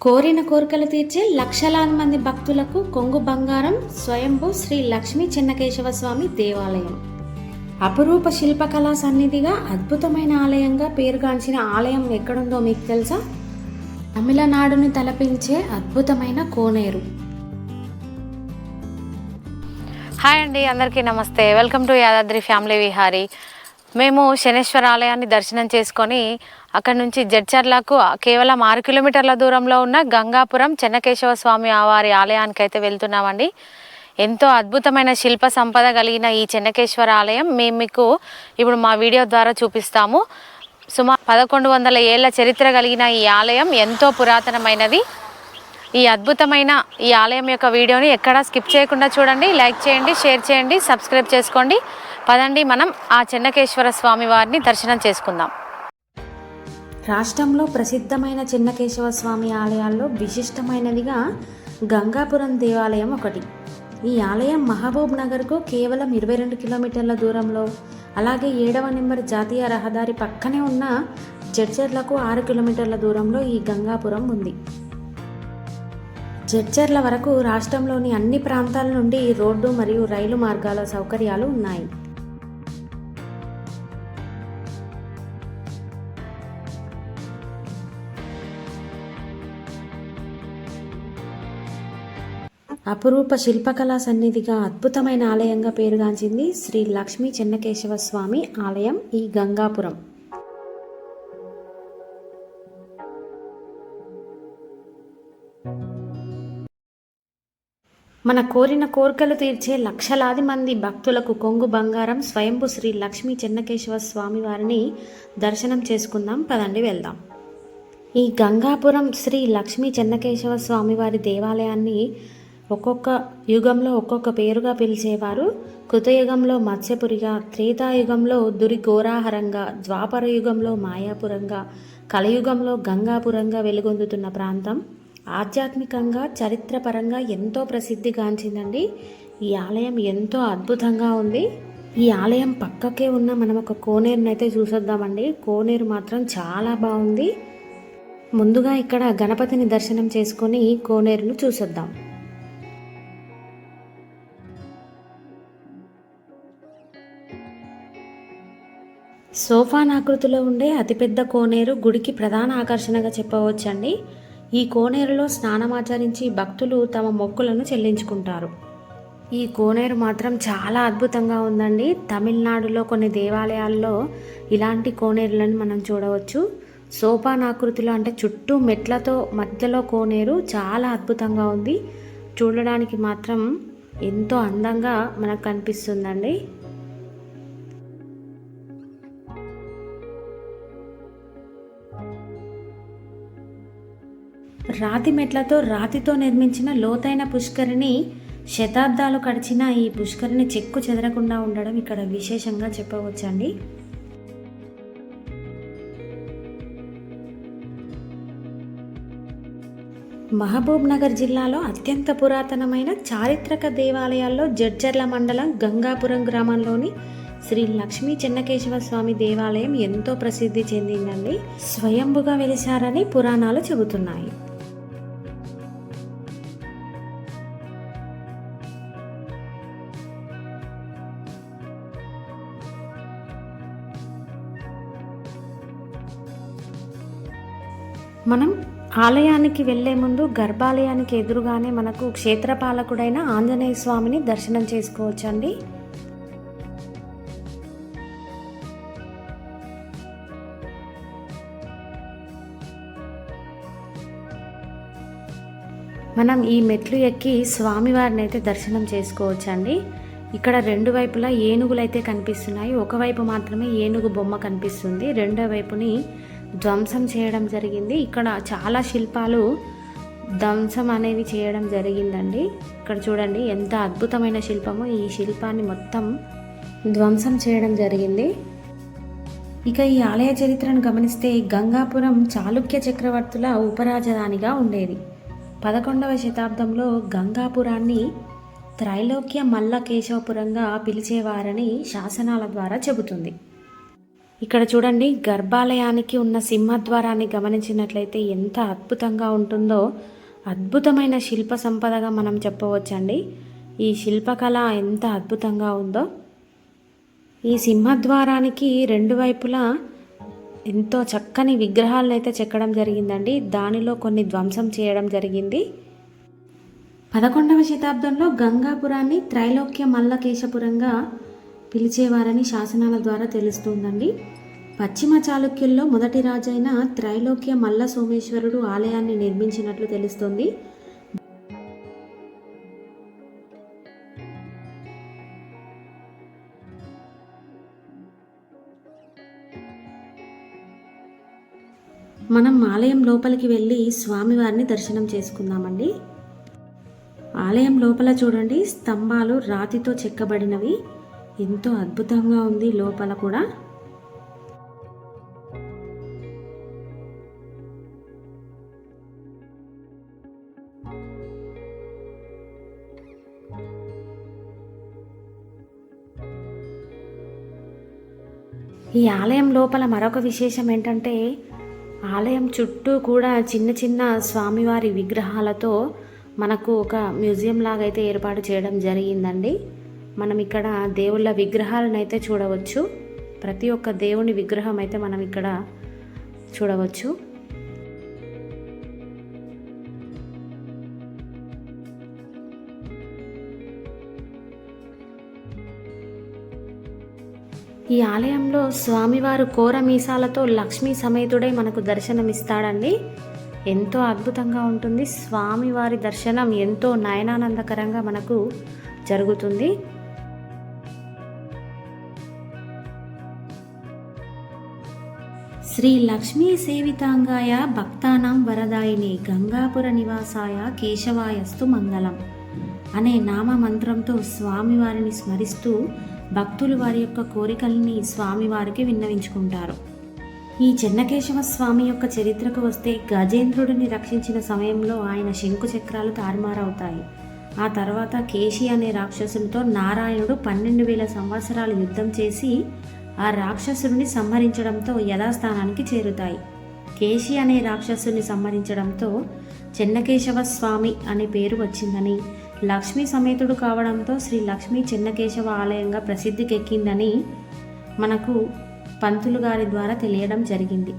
కోరిన కోరికలు తీర్చే లక్షలాది మంది భక్తులకు కొంగు బంగారం స్వయంభూ శ్రీ లక్ష్మీ చెన్నకేశవ స్వామి దేవాలయం. అపురూప శిల్పకళా సన్నిధిగా అద్భుతమైన ఆలయంగా పేరుగాంచిన ఆలయం ఎక్కడుందో మీకు తెలుసా? తమిళనాడుని తలపించే అద్భుతమైన కోనేరు. హాయ్ అండి అందరికీ నమస్తే. Welcome to Yadadri family Vihari. మేము శనేశ్వర ఆలయాన్ని దర్శనం చేసుకొని అక్కడ నుంచి జడ్చర్లకు కేవలం ఆరు కిలోమీటర్ల దూరంలో ఉన్న గంగాపురం చెన్నకేశవ స్వామి వారి ఆలయానికి అయితే వెళ్తున్నామండి. ఎంతో అద్భుతమైన శిల్ప సంపద కలిగిన ఈ చెన్నకేశ్వర ఆలయం మేము మీకు ఇప్పుడు మా వీడియో ద్వారా చూపిస్తాము. సుమారు పదకొండు వందల ఏళ్ళ చరిత్ర కలిగిన ఈ ఆలయం ఎంతో పురాతనమైనది. ఈ అద్భుతమైన ఈ ఆలయం యొక్క వీడియోని ఎక్కడా స్కిప్ చేయకుండా చూడండి లైక్ చేయండి షేర్ చేయండి సబ్స్క్రైబ్ చేసుకోండి. పదండి మనం ఆ చెన్నకేశ్వర స్వామి వారిని దర్శనం చేసుకుందాం. రాష్ట్రంలో ప్రసిద్ధమైన చెన్నకేశవ స్వామి ఆలయాల్లో విశిష్టమైనదిగా గంగాపురం దేవాలయం ఒకటి. ఈ ఆలయం మహబూబ్ నగర్కు కేవలం ఇరవై రెండు కిలోమీటర్ల దూరంలో అలాగే ఏడవ నెంబర్ జాతీయ రహదారి పక్కనే ఉన్న జడ్చర్లకు ఆరు కిలోమీటర్ల దూరంలో ఈ గంగాపురం ఉంది. జడ్చర్ల వరకు రాష్ట్రంలోని అన్ని ప్రాంతాల నుండి రోడ్డు మరియు రైలు మార్గాల సౌకర్యాలు ఉన్నాయి. అపురూప శిల్పకళా సన్నిధిగా అద్భుతమైన ఆలయంగా పేరుగాంచింది శ్రీ లక్ష్మీ చెన్నకేశవ స్వామి ఆలయం ఈ గంగాపురం. మన కోరిన కోరికలు తీర్చే లక్షలాది మంది భక్తులకు కొంగు బంగారం స్వయంభు శ్రీ లక్ష్మీ చెన్నకేశవ స్వామి వారిని దర్శనం చేసుకుందాం. పదండి వెళ్దాం. ఈ గంగాపురం శ్రీ లక్ష్మీ చెన్నకేశవ స్వామివారి దేవాలయాన్ని ఒక్కొక్క యుగంలో ఒక్కొక్క పేరుగా పిలిచేవారు. కృతయుగంలో మత్స్యపురిగా త్రేతాయుగంలో దురిఘోరాహరంగా ద్వాపర యుగంలో మాయాపురంగా కలయుగంలో గంగాపురంగా వెలుగొందుతున్న ప్రాంతం. ఆధ్యాత్మికంగా చరిత్రపరంగా ఎంతో ప్రసిద్ధిగాంచిందండి. ఈ ఆలయం ఎంతో అద్భుతంగా ఉంది. ఈ ఆలయం పక్కకే ఉన్న మనం ఒక కోనేరుని అయితే చూసొద్దామండి. కోనేరు మాత్రం చాలా బాగుంది. ముందుగా ఇక్కడ గణపతిని దర్శనం చేసుకొని కోనేరును చూసొద్దాం. సోఫాన్ ఆకృతిలో ఉండే అతిపెద్ద కోనేరు గుడికి ప్రధాన ఆకర్షణగా చెప్పవచ్చండి. ఈ కోనేరులో స్నానమాచరించి భక్తులు తమ మొక్కులను చెల్లించుకుంటారు. ఈ కోనేరు మాత్రం చాలా అద్భుతంగా ఉందండి. తమిళనాడులో కొన్ని దేవాలయాల్లో ఇలాంటి కోనేరులను మనం చూడవచ్చు. సోపాన్ ఆకృతిలో అంటే చుట్టూ మెట్లతో మధ్యలో కోనేరు చాలా అద్భుతంగా ఉంది. చూడడానికి మాత్రం ఎంతో అందంగా మనకు కనిపిస్తుందండి. రాతి మెట్లతో రాతితో నిర్మించిన లోతైన పుష్కరిణి శతాబ్దాలు గడిచిన ఈ పుష్కరిణి చెక్కు చెదరకుండా ఉండడం ఇక్కడ విశేషంగా చెప్పవచ్చండి. మహబూబ్ నగర్ జిల్లాలో అత్యంత పురాతనమైన చారిత్రక దేవాలయాల్లో జడ్జర్ల మండలం గంగాపురం గ్రామంలోని శ్రీ లక్ష్మీ చెన్నకేశవ స్వామి దేవాలయం ఎంతో ప్రసిద్ధి చెందిందండి. స్వయంభుగా వెలిశారని పురాణాలు చెబుతున్నాయి. మనం ఆలయానికి వెళ్ళే ముందు గర్భాలయానికి ఎదురుగానే మనకు క్షేత్రపాలకుడైన ఆంజనేయ స్వామిని దర్శనం చేసుకోవచ్చండి. మనం ఈ మెట్లు ఎక్కి స్వామివారిని అయితే దర్శనం చేసుకోవచ్చండి. ఇక్కడ రెండు వైపులా ఏనుగులు అయితే కనిపిస్తున్నాయి. ఒకవైపు మాత్రమే ఏనుగు బొమ్మ కనిపిస్తుంది. రెండో వైపుని ధ్వంసం చేయడం జరిగింది. ఇక్కడ చాలా శిల్పాలు ధ్వంసం అనేవి చేయడం జరిగిందండి. ఇక్కడ చూడండి ఎంత అద్భుతమైన శిల్పము. ఈ శిల్పాన్ని మొత్తం ధ్వంసం చేయడం జరిగింది. ఇక ఈ ఆలయ చరిత్రను గమనిస్తే గంగాపురం చాళుక్య చక్రవర్తుల ఉపరాజధానిగా ఉండేది. పదకొండవ శతాబ్దంలో గంగాపురాన్ని త్రైలోక్య మల్ల కేశవపురంగా పిలిచేవారని శాసనాల ద్వారా చెబుతుంది. ఇక్కడ చూడండి గర్భాలయానికి ఉన్న సింహద్వారాన్ని గమనించినట్లయితే ఎంత అద్భుతంగా ఉంటుందో అద్భుతమైన శిల్ప సంపదగా మనం చెప్పవచ్చండి. ఈ శిల్పకళ ఎంత అద్భుతంగా ఉందో. ఈ సింహద్వారానికి రెండు వైపులా ఎంతో చక్కని విగ్రహాలను అయితే చెక్కడం జరిగిందండి. దానిలో కొన్ని ధ్వంసం చేయడం జరిగింది. పదకొండవ శతాబ్దంలో గంగాపురాన్ని త్రైలోక్య మల్లకేశపురంగా పిలిచేవారని శాసనాల ద్వారా తెలుస్తుందండి. పశ్చిమ చాళుక్యుల్లో మొదటి రాజైన త్రైలోక్య మల్ల సోమేశ్వరుడు ఆలయాన్ని నిర్మించినట్లు తెలుస్తుంది. మనం ఆలయం లోపలికి వెళ్ళి స్వామివారిని దర్శనం చేసుకుందామండి. ఆలయం లోపల చూడండి స్తంభాలు రాతితో చెక్కబడినవి. ఎంతో అద్భుతంగా ఉంది లోపల కూడా. ఈ ఆలయం లోపల మరొక విశేషం ఏంటంటే ఆలయం చుట్టూ కూడా చిన్న చిన్న స్వామివారి విగ్రహాలతో మనకు ఒక మ్యూజియం లాగా అయితే ఏర్పాటు చేయడం జరిగిందండి. మనం ఇక్కడ దేవుళ్ళ విగ్రహాలను అయితే చూడవచ్చు. ప్రతి ఒక్క దేవుని విగ్రహం అయితే మనం ఇక్కడ చూడవచ్చు. ఈ ఆలయంలో స్వామివారు కోర మీసాలతో లక్ష్మీ సమేతుడై మనకు దర్శనమిస్తాడండి. ఎంతో అద్భుతంగా ఉంటుంది. స్వామివారి దర్శనం ఎంతో నయనానందకరంగా మనకు జరుగుతుంది. శ్రీ లక్ష్మీ సేవితాంగాయ భక్తానాం వరదాయిని గంగాపుర నివాసాయ కేశవాయస్తు మంగళం అనే నామ మంత్రంతో స్వామివారిని స్మరిస్తూ భక్తులు వారి యొక్క కోరికల్ని స్వామివారికి విన్నవించుకుంటారు. ఈ చెన్నకేశవ స్వామి యొక్క చరిత్రకు వస్తే గజేంద్రుడిని రక్షించిన సమయంలో ఆయన శంకు చక్రాలు తారుమారవుతాయి. ఆ తర్వాత కేశి అనే రాక్షసునితో నారాయణుడు పన్నెండు వేల సంవత్సరాలు యుద్ధం చేసి ఆ రాక్షసుడిని సంహరించడంతో యథాస్థానానికి చేరుతాయి. కేశి అనే రాక్షసుని సంహరించడంతో చెన్నకేశవ స్వామి అనే పేరు వచ్చిందని లక్ష్మీ సమేతుడు కావడంతో శ్రీ లక్ష్మీ చెన్నకేశవ ఆలయంగా ప్రసిద్ధికెక్కిందని మనకు పంతులు గారి ద్వారా తెలియడం జరిగింది.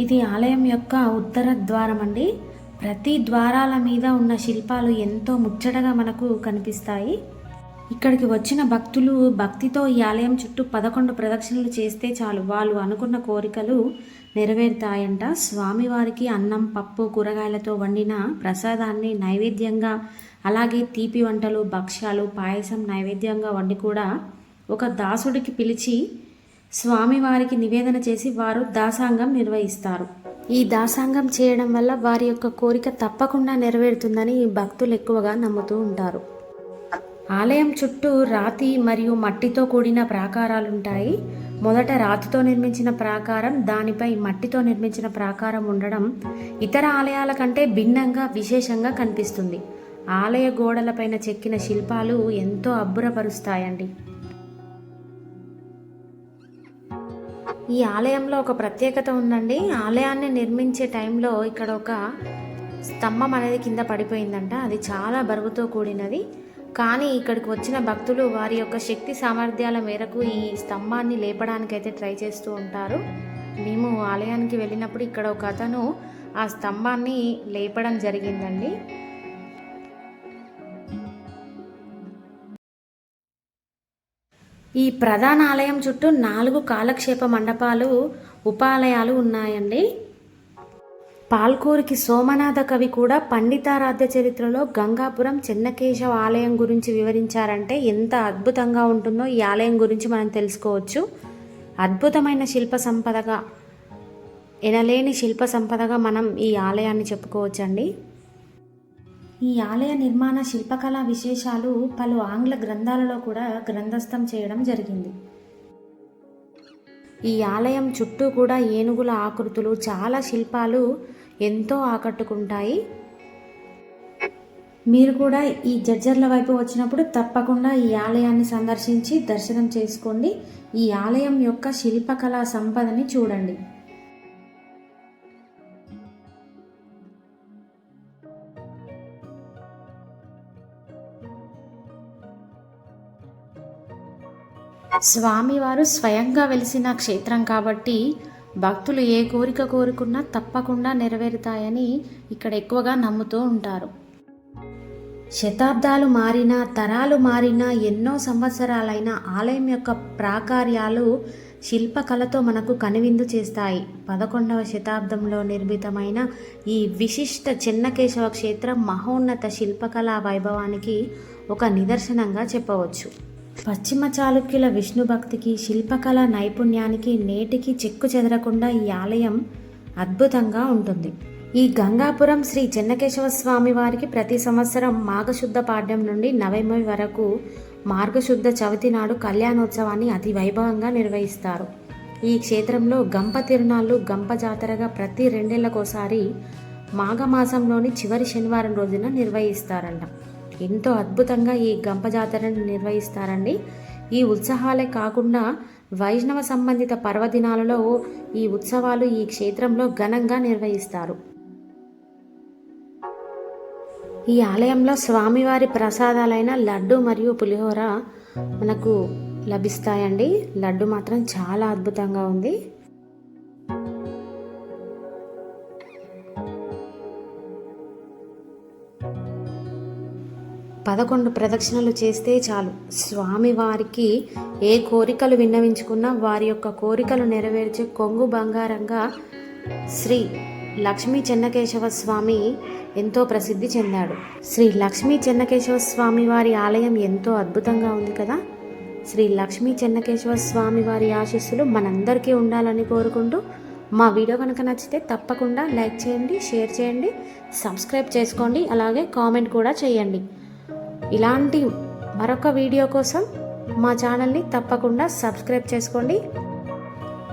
ఇది ఆలయం యొక్క ఉత్తర ద్వారం అండి ప్రతి ద్వారాల మీద ఉన్న శిల్పాలు ఎంతో ముచ్చటగా మనకు కనిపిస్తాయి. ఇక్కడికి వచ్చిన భక్తులు భక్తితో ఈ ఆలయం చుట్టూ పదకొండు ప్రదక్షిణలు చేస్తే చాలు. వాళ్ళు అనుకున్న కోరికలు నెరవేరుతాయంట. స్వామివారికి అన్నం పప్పు కూరగాయలతో వండిన ప్రసాదాన్ని నైవేద్యంగా అలాగే తీపి వంటలు భక్ష్యాలు పాయసం నైవేద్యంగా వండి కూడా ఒక దాసుడికి పిలిచి స్వామివారికి నివేదన చేసి వారు దాసాంగం నిర్వహిస్తారు. ఈ దాసాంగం చేయడం వల్ల వారి యొక్క కోరిక తప్పకుండా నెరవేరుతుందని భక్తులు ఎక్కువగా నమ్ముతూ ఉంటారు. ఆలయం చుట్టూ రాతి మరియు మట్టితో కూడిన ప్రాకారాలుంటాయి. మొదట రాతితో నిర్మించిన ప్రాకారం దానిపై మట్టితో నిర్మించిన ప్రాకారం ఉండడం ఇతర ఆలయాల కంటే భిన్నంగా విశేషంగా కనిపిస్తుంది. ఆలయ గోడలపైన చెక్కిన శిల్పాలు ఎంతో అబ్బురపరుస్తాయండి. ఈ ఆలయంలో ఒక ప్రత్యేకత ఉందండి. ఆలయాన్ని నిర్మించే టైంలో ఇక్కడ ఒక స్తంభం అనేది కింద పడిపోయిందంట. అది చాలా బరువుతో కూడినది. కానీ ఇక్కడికి వచ్చిన భక్తులు వారి యొక్క శక్తి సామర్థ్యాల మేరకు ఈ స్తంభాన్ని లేపడానికైతే ట్రై చేస్తూ ఉంటారు. మేము ఆలయానికి వెళ్ళినప్పుడు ఇక్కడ ఒక అతను ఆ స్తంభాన్ని లేపడం జరిగిందండి. ఈ ప్రధాన ఆలయం చుట్టూ నాలుగు కాలక్షేప మండపాలు ఉపాలయాలు ఉన్నాయండి. పాల్కూరికి సోమనాథ కవి కూడా పండితారాధ్య చరిత్రలో గంగాపురం చెన్నకేశవ ఆలయం గురించి వివరించారంటే ఎంత అద్భుతంగా ఉంటుందో ఈ ఆలయం గురించి మనం తెలుసుకోవచ్చు. అద్భుతమైన శిల్ప సంపదగా ఎనలేని శిల్ప సంపదగా మనం ఈ ఆలయాన్ని చెప్పుకోవచ్చండి. ఈ ఆలయ నిర్మాణ శిల్పకళా విశేషాలు పలు ఆంగ్ల గ్రంథాలలో కూడా గ్రంథస్థం చేయడం జరిగింది. ఈ ఆలయం చుట్టూ కూడా ఏనుగుల ఆకృతులు చాలా శిల్పాలు ఎంతో ఆకట్టుకుంటాయి. మీరు కూడా ఈ జడ్జర్ల వైపు వచ్చినప్పుడు తప్పకుండా ఈ ఆలయాన్ని సందర్శించి దర్శనం చేసుకోండి. ఈ ఆలయం యొక్క శిల్పకళా సంపదని చూడండి. స్వామివారు స్వయంగా వెలిసిన క్షేత్రం కాబట్టి భక్తులు ఏ కోరిక కోరుకున్నా తప్పకుండా నెరవేరుతాయని ఇక్కడ ఎక్కువగా నమ్ముతూ ఉంటారు. శతాబ్దాలు మారినా తరాలు మారినా ఎన్నో సంవత్సరాలైన ఆలయం యొక్క ప్రాకార్యాలు శిల్పకళతో మనకు కనువిందు చేస్తాయి. పదకొండవ శతాబ్దంలో నిర్మితమైన ఈ విశిష్ట చెన్నకేశవ క్షేత్రం మహోన్నత శిల్పకళా వైభవానికి ఒక నిదర్శనంగా చెప్పవచ్చు. పశ్చిమ చాళుక్యుల విష్ణు భక్తికి శిల్పకళ నైపుణ్యానికి నేటికి చెక్కు చెదరకుండా ఈ ఆలయం అద్భుతంగా ఉంటుంది. ఈ గంగాపురం శ్రీ చెన్నకేశవ స్వామి వారికి ప్రతి సంవత్సరం మాఘశుద్ధ పాడ్యం నుండి నవంబర్ వరకు మార్గశుద్ధ చవితి నాడు కళ్యాణోత్సవాన్ని అతి వైభవంగా నిర్వహిస్తారు. ఈ క్షేత్రంలో గంప తిరునాళ్ళు గంప జాతరగా ప్రతి రెండేళ్ళకోసారి మాఘమాసంలోని చివరి శనివారం రోజున నిర్వహిస్తారంట. ఎంతో అద్భుతంగా ఈ గంప జాతరను నిర్వహిస్తారండి. ఈ ఉత్సవాలే కాకుండా వైష్ణవ సంబంధిత పర్వదినాలలో ఈ ఉత్సవాలు ఈ క్షేత్రంలో ఘనంగా నిర్వహిస్తారు. ఈ ఆలయంలో స్వామివారి ప్రసాదాలైన లడ్డు మరియు పులిహోర మనకు లభిస్తాయండి. లడ్డు మాత్రం చాలా అద్భుతంగా ఉంది. పదకొండు ప్రదక్షిణలు చేస్తే చాలు. స్వామివారికి ఏ కోరికలు విన్నవించుకున్నా వారి యొక్క కోరికలు నెరవేర్చే కొంగు బంగారంగా శ్రీ లక్ష్మీ చెన్నకేశవ స్వామి ఎంతో ప్రసిద్ధి చెందాడు. శ్రీ లక్ష్మీ చెన్నకేశవ స్వామి వారి ఆలయం ఎంతో అద్భుతంగా ఉంది కదా? శ్రీ లక్ష్మీ చెన్నకేశవ స్వామి వారి ఆశీస్సులు మనందరికీ ఉండాలని కోరుకుంటూ మా వీడియో కనుక నచ్చితే తప్పకుండా లైక్ చేయండి షేర్ చేయండి సబ్స్క్రైబ్ చేసుకోండి అలాగే కామెంట్ కూడా చేయండి. ఇలాంటి మరొక వీడియో కోసం మా ఛానల్ని తప్పకుండా సబ్స్క్రైబ్ చేసుకోండి.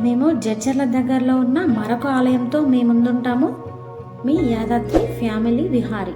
మేము జడ్చర్ల దగ్గరలో ఉన్న మరొక ఆలయంతో మీ ముందుంటాము. మీ యాదాద్రి ఫ్యామిలీ విహారీ.